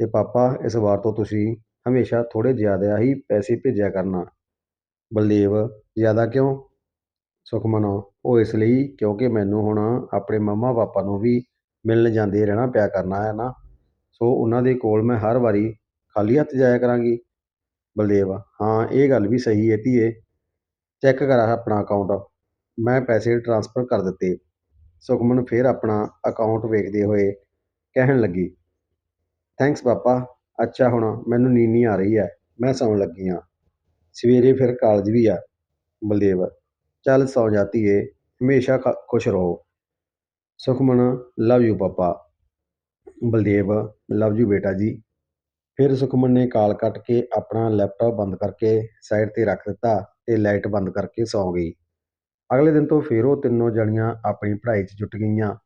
ਅਤੇ ਪਾਪਾ, ਇਸ ਵਾਰ ਤੋਂ ਤੁਸੀਂ ਹਮੇਸ਼ਾ ਥੋੜ੍ਹੇ ਜ਼ਿਆਦਾ ਹੀ ਪੈਸੇ ਭੇਜਿਆ ਕਰਨਾ। ਬਲਦੇਵ, ਜ਼ਿਆਦਾ ਕਿਉਂ? ਸੁਖਮਨ ਉਹ ਇਸ ਲਈ, ਕਿਉਂਕਿ ਮੈਨੂੰ ਹੁਣ ਆਪਣੇ ਮੰਮਾ ਪਾਪਾ ਨੂੰ ਵੀ ਮਿਲਣ ਜਾਂਦੇ ਰਹਿਣਾ ਪਿਆ ਕਰਨਾ ਹੈ ਨਾ। ਸੋ ਉਹਨਾਂ ਦੇ ਕੋਲ ਮੈਂ ਹਰ ਵਾਰੀ ਖਾਲੀ ਹੱਥ ਜਾਇਆ ਕਰਾਂਗੀ। ਬਲਦੇਵ, ਹਾਂ, ਇਹ ਗੱਲ ਵੀ ਸਹੀ ਹੈ ਧੀਏ। ਚੈੱਕ ਕਰ ਆਪਣਾ ਅਕਾਊਂਟ ਮੈਂ ਪੈਸੇ ਟ੍ਰਾਂਸਫਰ ਕਰ ਦਿੱਤੇ। ਸੁਖਮਨ ਫਿਰ ਆਪਣਾ ਅਕਾਊਂਟ ਵੇਖਦੇ ਹੋਏ ਕਹਿਣ ਲੱਗੀ ਥੈਂਕਸ ਪਾਪਾ, ਅੱਛਾ ਹੁਣ ਮੈਨੂੰ ਨੀਂਦ ਨਹੀਂ ਆ ਰਹੀ ਹੈ, ਮੈਂ ਸੌਣ ਲੱਗੀ ਹਾਂ। ਸਵੇਰੇ ਫਿਰ ਕਾਲਜ ਵੀ ਆ, ਬਲਦੇਵ। ਚੱਲ ਸੌਂ ਜਾਤੀ ਏ ਹਮੇਸ਼ਾ ਖ- ਖੁਸ਼ ਰਹੋ। ਸੁਖਮਨ ਲਵ ਯੂ ਪਾਪਾ। ਬਲਦੇਵ ਲਵ ਯੂ ਬੇਟਾ ਜੀ। ਫਿਰ ਸੁਖਮਨ ਨੇ ਕਾਲ ਕੱਟ ਕੇ ਆਪਣਾ ਲੈਪਟਾਪ ਬੰਦ ਕਰਕੇ ਸਾਈਡ ਤੇ ਰੱਖ ਦਿੱਤਾ ਤੇ ਲਾਈਟ ਬੰਦ ਕਰਕੇ ਸੌਂ ਗਈ। ਅਗਲੇ ਦਿਨ ਤੋਂ ਫਿਰ ਉਹ ਤਿੰਨੋਂ ਜਣੀਆਂ ਆਪਣੀ ਪੜ੍ਹਾਈ 'ਚ ਜੁਟ ਗਈਆਂ।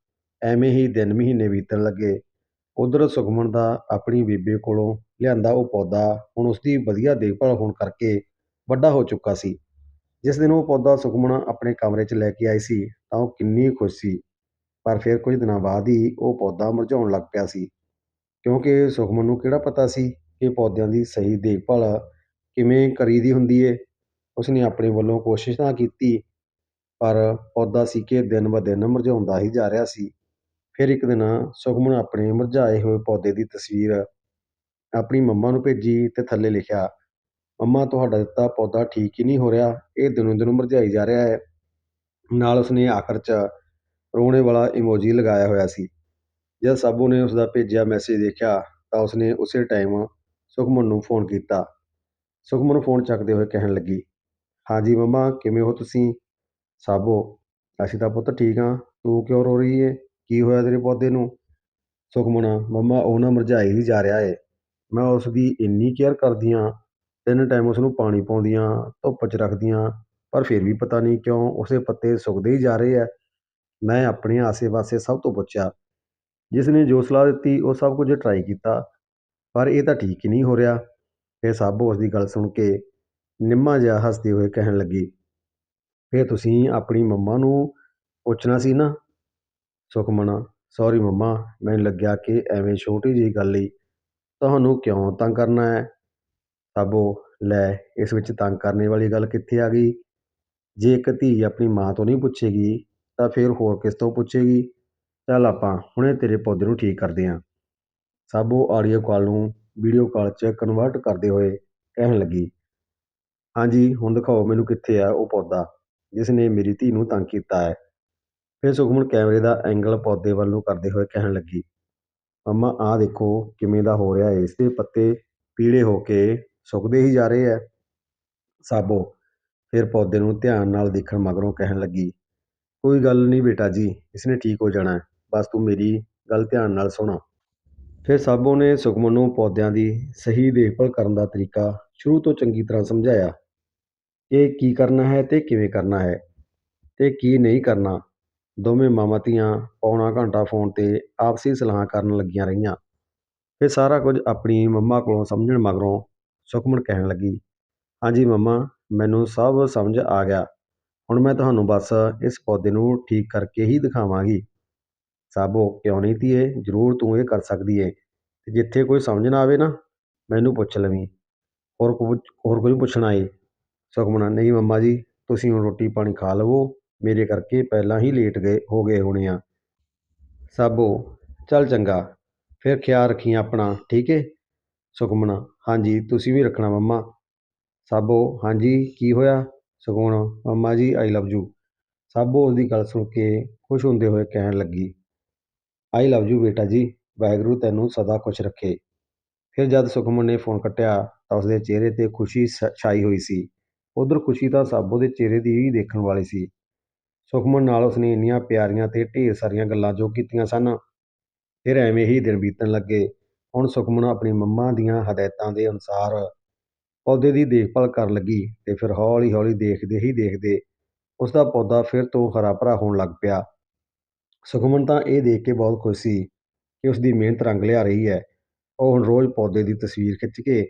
ਐਵੇਂ ਹੀ ਦਿਨ ਮਹੀਨੇ ਬੀਤਣ ਲੱਗੇ। ਉੱਧਰ ਸੁਖਮਨ ਦਾ ਆਪਣੀ ਬੀਬੀ ਕੋਲੋਂ ਲਿਆਂਦਾ ਉਹ ਪੌਦਾ ਹੁਣ ਉਸਦੀ ਵਧੀਆ ਦੇਖਭਾਲ ਹੋਣ ਕਰਕੇ ਵੱਡਾ ਹੋ ਚੁੱਕਾ ਸੀ। ਜਿਸ ਦਿਨ ਉਹ ਪੌਦਾ ਸੁਖਮਨ ਆਪਣੇ ਕਮਰੇ 'ਚ ਲੈ ਕੇ ਆਈ ਸੀ ਤਾਂ ਉਹ ਕਿੰਨੀ ਖੁਸ਼ ਸੀ। ਪਰ ਫਿਰ ਕੁਝ ਦਿਨਾਂ ਬਾਅਦ ਹੀ ਉਹ ਪੌਦਾ ਮੁਰਝਾਉਣ ਲੱਗ ਪਿਆ ਸੀ। ਕਿਉਂਕਿ ਸੁਖਮਨ ਨੂੰ ਕਿਹੜਾ ਪਤਾ ਸੀ ਕਿ ਪੌਦਿਆਂ ਦੀ ਸਹੀ ਦੇਖਭਾਲ ਕਿਵੇਂ ਕਰੀਦੀ ਹੁੰਦੀ ਹੈ ਉਸਨੇ ਆਪਣੇ ਵੱਲੋਂ ਕੋਸ਼ਿਸ਼ ਤਾਂ ਕੀਤੀ, ਪਰ ਪੌਦਾ ਸੀ ਕਿ ਦਿਨ ਬ ਦਿਨ ਮੁਰਝਾਉਂਦਾ ਹੀ ਜਾ ਰਿਹਾ ਸੀ। ਫਿਰ ਇੱਕ ਦਿਨ ਸੁਖਮਨ ਆਪਣੇ ਮੁਰਝਾਏ ਹੋਏ ਪੌਦੇ ਦੀ ਤਸਵੀਰ ਆਪਣੀ ਮੰਮਾ ਨੂੰ ਭੇਜੀ ਅਤੇ ਥੱਲੇ ਲਿਖਿਆ, ਮੰਮਾ, ਤੁਹਾਡਾ ਦਿੱਤਾ ਪੌਦਾ ਠੀਕ ਹੀ ਨਹੀਂ ਹੋ ਰਿਹਾ, ਇਹ ਦਿਨੋਂ ਦਿਨ ਮੁਰਝਾਈ ਜਾ ਰਿਹਾ ਹੈ। ਨਾਲ ਉਸਨੇ ਆਖਰ 'ਚ ਰੋਣੇ ਵਾਲਾ ਇਮੋਜੀ ਲਗਾਇਆ ਹੋਇਆ ਸੀ। ਜਦ ਸਾਬੂ ਨੇ ਉਸਦਾ ਭੇਜਿਆ ਮੈਸੇਜ ਦੇਖਿਆ ਤਾਂ ਉਸਨੇ ਉਸੇ ਟਾਈਮ ਸੁਖਮਨ ਨੂੰ ਫੋਨ ਕੀਤਾ। ਸੁਖਮਨ ਫੋਨ ਚੱਕਦੇ ਹੋਏ ਕਹਿਣ ਲੱਗੀ ਹਾਂਜੀ ਮੰਮਾ, ਕਿਵੇਂ ਹੋ ਤੁਸੀਂ? ਸਾਬੋ, ਅਸੀਂ ਤਾਂ ਪੁੱਤ ਠੀਕ ਹਾਂ, ਤੂੰ ਕਿਉਂ ਰੋ ਰਹੀ ਏ? ਕੀ ਹੋਇਆ ਤੇਰੇ ਪੌਦੇ ਨੂੰ? ਸੁਖਮਨ ਮੰਮਾ, ਉਹ ਨਾ ਮੁਰਝਾਈ ਹੀ ਜਾ ਰਿਹਾ ਏ। ਮੈਂ ਉਸ ਦੀ ਇੰਨੀ ਕੇਅਰ ਕਰਦੀ ਹਾਂ ਤਿੰਨ ਟਾਈਮ ਉਸਨੂੰ ਪਾਣੀ ਪਾਉਂਦੀਆਂ, ਧੁੱਪ 'ਚ ਰੱਖਦੀਆਂ, ਪਰ ਫਿਰ ਵੀ ਪਤਾ ਨਹੀਂ ਕਿਉਂ ਉਸੇ ਪੱਤੇ ਸੁੱਕਦੇ ਹੀ ਜਾ ਰਹੇ ਹੈ ਮੈਂ ਆਪਣੇ ਆਸੇ-ਪਾਸੇ ਸਭ ਤੋਂ ਪੁੱਛਿਆ ਜਿਸ ਨੇ ਜੋ ਸਲਾਹ ਦਿੱਤੀ, ਉਹ ਸਭ ਕੁਝ ਟਰਾਈ ਕੀਤਾ, ਪਰ ਇਹ ਤਾਂ ਠੀਕ ਹੀ ਨਹੀਂ ਹੋ ਰਿਹਾ। ਫਿਰ ਸਭ ਉਸ ਦੀ ਗੱਲ ਸੁਣ ਕੇ ਨਿੰਮਾ ਜਿਹਾ ਹੱਸਦੇ ਹੋਏ ਕਹਿਣ ਲੱਗੀ, ਫਿਰ ਤੁਸੀਂ ਆਪਣੀ ਮੰਮਾ ਨੂੰ ਪੁੱਛਣਾ ਸੀ ਨਾ? ਸੁਖਮਨ ਸੋਰੀ ਮੰਮਾ, ਮੈਨੂੰ ਲੱਗਿਆ ਕਿ ਐਵੇਂ ਛੋਟੀ ਜਿਹੀ ਗੱਲ ਲਈ ਤੁਹਾਨੂੰ ਕਿਉਂ ਤੰਗ ਕਰਨਾ ਹੈ ਸਾਬੋ, ਲੈ, ਇਸ ਵਿੱਚ ਤੰਗ ਕਰਨੇ ਵਾਲੀ ਗੱਲ ਕਿੱਥੇ ਆ ਗਈ? ਜੇ ਇੱਕ ਧੀ ਆਪਣੀ ਮਾਂ ਤੋਂ ਨਹੀਂ ਪੁੱਛੇਗੀ, ਤਾਂ ਫਿਰ ਹੋਰ ਕਿਸ ਤੋਂ ਪੁੱਛੇਗੀ? ਚੱਲ ਆਪਾਂ ਹੁਣੇ ਤੇਰੇ ਪੌਦੇ ਨੂੰ ਠੀਕ ਕਰਦੇ ਹਾਂ ਸਾਬੋ ਆਡੀਓ ਕਾਲ ਨੂੰ ਵੀਡੀਓ ਕਾਲ 'ਚ ਕਨਵਰਟ ਕਰਦੇ ਹੋਏ ਕਹਿਣ ਲੱਗੀ, ਹਾਂਜੀ, ਹੁਣ ਦਿਖਾਓ ਮੈਨੂੰ ਕਿੱਥੇ ਆ ਉਹ ਪੌਦਾ, ਜਿਸ ਨੇ ਮੇਰੀ ਧੀ ਨੂੰ ਤੰਗ ਕੀਤਾ ਹੈ ਫਿਰ ਸੁਖਮਨ ਕੈਮਰੇ ਦਾ ਐਂਗਲ ਪੌਦੇ ਵੱਲ ਨੂੰ ਕਰਦੇ ਹੋਏ ਕਹਿਣ ਲੱਗੀ, ਮੰਮਾ, ਆਹ ਦੇਖੋ ਕਿਵੇਂ ਦਾ ਹੋ ਰਿਹਾ ਹੈ ਇਸ ਦੇ ਪੱਤੇ ਪੀਲੇ ਹੋ ਕੇ ਸੁੱਕਦੇ ਹੀ ਜਾ ਰਹੇ ਹੈ ਸਾਬੋ, ਫਿਰ ਪੌਦੇ ਨੂੰ ਧਿਆਨ ਨਾਲ ਦੇਖਣ ਮਗਰੋਂ ਕਹਿਣ ਲੱਗੀ, ਕੋਈ ਗੱਲ ਨਹੀਂ ਬੇਟਾ ਜੀ, ਇਸਨੇ ਠੀਕ ਹੋ ਜਾਣਾ ਬਸ ਤੂੰ ਮੇਰੀ ਗੱਲ ਧਿਆਨ ਨਾਲ ਸੁਣ। ਫਿਰ ਸਾਬੋ ਨੇ ਸੁਖਮਨ ਨੂੰ ਪੌਦਿਆਂ ਦੀ ਸਹੀ ਦੇਖਭਾਲ ਕਰਨ ਦਾ ਤਰੀਕਾ ਸ਼ੁਰੂ ਤੋਂ ਚੰਗੀ ਤਰ੍ਹਾਂ ਸਮਝਾਇਆ, ਕਿ ਕੀ ਕਰਨਾ ਹੈ ਤੇ ਕਿਵੇਂ ਕਰਨਾ ਹੈ ਤੇ ਕੀ ਨਹੀਂ ਕਰਨਾ। ਦੋਵੇਂ ਮਾਵਾਂ ਧੀਆਂ ਪੌਣਾ ਘੰਟਾ ਫੋਨ ਤੇ ਆਪਸੀ ਸਲਾਹਾਂ ਕਰਨ ਲੱਗੀਆਂ ਰਹੀਆਂ। ਇਹ ਸਾਰਾ ਕੁਝ ਆਪਣੀ ਮੰਮਾ ਕੋਲੋਂ ਸਮਝਣ ਮਗਰੋਂ ਸੁਖਮਨ ਕਹਿਣ ਲੱਗੀ, ਹਾਂਜੀ ਮੰਮਾ, ਮੈਨੂੰ ਸਭ ਸਮਝ ਆ ਗਿਆ। ਹੁਣ ਮੈਂ ਤੁਹਾਨੂੰ ਬਸ ਇਸ ਪੌਦੇ ਨੂੰ ਠੀਕ ਕਰਕੇ ਹੀ ਦਿਖਾਵਾਂਗੀ। ਸਾਬੋ, ਕਿਉਂ ਨਹੀਂ ਧੀਏ? ਜ਼ਰੂਰ ਤੂੰ ਇਹ ਕਰ ਸਕਦੀ ਏ। ਤੇ ਜਿੱਥੇ ਕੋਈ ਸਮਝ ਨਾ ਆਵੇ ਨਾ, ਮੈਨੂੰ ਪੁੱਛ ਲਵੀਂ। ਹੋਰ ਕੁਝ ਹੋਰ ਕੁਝ ਪੁੱਛਣਾ ਏ? ਸੁਖਮਨ, ਨਹੀਂ ਮੰਮਾ ਜੀ, ਤੁਸੀਂ ਹੁਣ ਰੋਟੀ ਪਾਣੀ ਖਾ ਲਵੋ। ਮੇਰੇ ਕਰਕੇ ਪਹਿਲਾਂ ਹੀ ਲੇਟ ਗਏ, ਹੋ ਗਏ ਹੋਣੇ ਆ। ਸਾਬੋ, ਚੱਲ ਚੰਗਾ। ਫਿਰ ਖਿਆਲ ਰੱਖੀ ਆਪਣਾ, ਠੀਕ ਹੈ ਸੁਖਮਨ, ਹਾਂਜੀ, ਤੁਸੀਂ ਵੀ ਰੱਖਣਾ ਮੰਮਾ। ਸਾਬੋ, ਹਾਂਜੀ, ਕੀ ਹੋਇਆ? ਸੁਖਮਨ, ਮੰਮਾ ਜੀ ਆਈ ਲਵ ਯੂ ਸਾਬੋ ਉਸਦੀ ਗੱਲ ਸੁਣ ਕੇ ਖੁਸ਼ ਹੁੰਦੇ ਹੋਏ ਕਹਿਣ ਲੱਗੀ ਆਈ ਲਵ ਯੂ ਬੇਟਾ ਜੀ, ਵਾਹਿਗੁਰੂ ਤੈਨੂੰ ਸਦਾ ਖੁਸ਼ ਰੱਖੇ। ਫਿਰ ਜਦ ਸੁਖਮਨ ਨੇ ਫੋਨ ਕੱਟਿਆ, ਤਾਂ ਉਸਦੇ ਚਿਹਰੇ ਤੇ ਖੁਸ਼ੀ ਸ- ਛਾਈ ਹੋਈ ਸੀ। ਉਧਰ ਖੁਸ਼ੀ ਤਾਂ ਸਾਬੋ ਦੇ ਚਿਹਰੇ ਦੀ ਹੀ ਦੇਖਣ ਵਾਲੀ ਸੀ। ਸੁਖਮਨ ਨਾਲ ਉਸਨੇ ਇੰਨੀਆਂ ਪਿਆਰੀਆਂ ਤੇ ਢੇਰ ਸਾਰੀਆਂ ਗੱਲਾਂ ਜੋ ਕੀਤੀਆਂ ਸਨ। ਫਿਰ ਐਵੇਂ ਹੀ ਦਿਨ ਬੀਤਣ ਲੱਗੇ। ਹੁਣ ਸੁਖਮਨ ਆਪਣੀ ਮੰਮਾ ਦੀਆਂ ਹਦਾਇਤਾਂ ਦੇ ਅਨੁਸਾਰ ਪੌਦੇ ਦੀ ਦੇਖਭਾਲ ਕਰਨ ਲੱਗੀ ਤੇ ਫਿਰ ਹੌਲੀ ਹੌਲੀ ਦੇਖਦੇ ਹੀ ਦੇਖਦੇ ਉਸ ਦਾ ਪੌਦਾ ਫਿਰ ਤੋਂ ਹਰਾ ਭਰਾ ਹੋਣ ਲੱਗ ਪਿਆ। ਸੁਖਮਨ ਤਾਂ ਇਹ ਦੇਖ ਕੇ ਬਹੁਤ ਖੁਸ਼ ਸੀ ਕਿ ਉਸ ਦੀ ਮਿਹਨਤ ਰੰਗ ਲਿਆ ਰਹੀ ਹੈ। ਉਹ ਹੁਣ ਰੋਜ਼ ਪੌਦੇ ਦੀ ਤਸਵੀਰ ਖਿੱਚ ਕੇ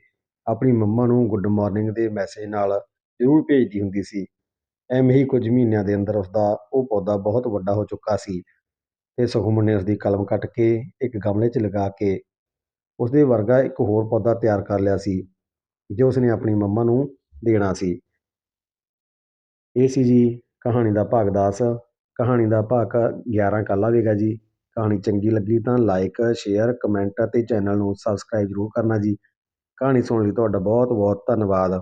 ਆਪਣੀ ਮੰਮਾ ਨੂੰ ਗੁੱਡ ਮਾਰਨਿੰਗ ਦੇ ਮੈਸੇਜ ਨਾਲ ਜ਼ਰੂਰ ਭੇਜਦੀ ਹੁੰਦੀ ਸੀ। ਐਵੇਂ ਹੀ ਕੁਝ ਮਹੀਨਿਆਂ ਦੇ ਅੰਦਰ ਉਸਦਾ ਉਹ ਪੌਦਾ ਬਹੁਤ ਵੱਡਾ ਹੋ ਚੁੱਕਾ ਸੀ ਅਤੇ ਸੁਖਮਨ ਨੇ ਉਸਦੀ ਕਲਮ ਕੱਟ ਕੇ ਇੱਕ ਗਮਲੇ 'ਚ ਲਗਾ ਕੇ ਉਸਦੇ ਵਰਗਾ ਇੱਕ ਹੋਰ ਪੌਦਾ ਤਿਆਰ ਕਰ ਲਿਆ ਸੀ, ਜੋ ਉਸਨੇ ਆਪਣੀ ਮੰਮਾ ਨੂੰ ਦੇਣਾ ਸੀ। ਇਹ ਸੀ ਜੀ ਕਹਾਣੀ ਦਾ ਭਾਗ 10 ਕਹਾਣੀ ਦਾ ਭਾਗ 11 ਕੱਲ੍ਹ ਆਵੇਗਾ ਜੀ। ਕਹਾਣੀ ਚੰਗੀ ਲੱਗੀ ਤਾਂ ਲਾਈਕ ਸ਼ੇਅਰ ਕਮੈਂਟ ਅਤੇ ਚੈਨਲ ਨੂੰ ਸਬਸਕ੍ਰਾਈਬ ਜ਼ਰੂਰ ਕਰਨਾ ਜੀ। ਕਹਾਣੀ ਸੁਣਨ ਲਈ ਤੁਹਾਡਾ ਬਹੁਤ ਬਹੁਤ ਧੰਨਵਾਦ।